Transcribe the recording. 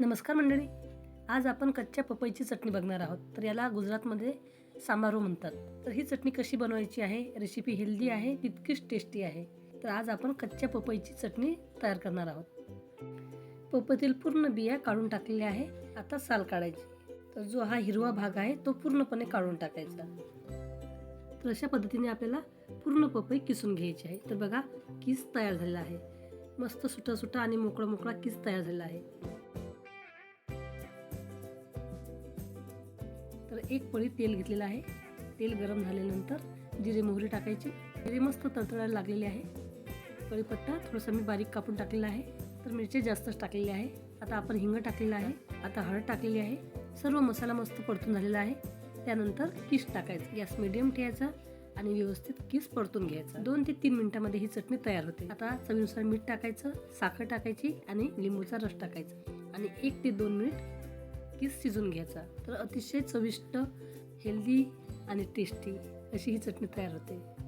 नमस्कार मंडळी. आज आपण कच्च्या पपईची चटणी बघणार आहोत. तर याला गुजरातमध्ये सांबारो म्हणतात. तर ही चटणी कशी बनवायची आहे? रेसिपी हेल्दी आहे तितकीच टेस्टी आहे. तर आज आपण कच्च्या पपईची चटणी तयार करणार आहोत. पपईतील पूर्ण बिया काढून टाकलेल्या आहे. आता साल काढायची. तर जो हा हिरवा भाग आहे तो पूर्णपणे काढून टाकायचा. तर अशा पद्धतीने आपल्याला पूर्ण पपई किसून घ्यायची आहे. तर बघा किस तयार झालेला आहे. मस्त सुटा सुटा आणि मोकळा मोकळा किस तयार झालेला आहे. एक पळी तेल घेतलेलं आहे. तेल गरम झाल्यानंतर जिरे मोहरी टाकायची. जिरे मस्त तळतळायला लागलेले आहे. कळीपत्ता थोडंसं मी बारीक कापून टाकलेला आहे. तर मिरची जास्तच टाकलेली आहे. आता आपण हिंग टाकलेलं आहे. आता हळद टाकलेली आहे. सर्व मसाला मस्त परतून झालेला आहे. त्यानंतर किस टाकायचं. गॅस मिडियम ठेवायचा आणि व्यवस्थित किस परतून घ्यायचा. दोन ते तीन मिनिटांमध्ये ही चटणी तयार होते. आता चवीनुसार मीठ टाकायचं साखर टाकायची आणि लिंबूचा रस टाकायचा. आणि एक ते दोन मिनिट नक्कीच शिजून घ्यायचा. तर अतिशय चविष्ट हेल्दी आणि टेस्टी अशी ही चटणी तयार होते.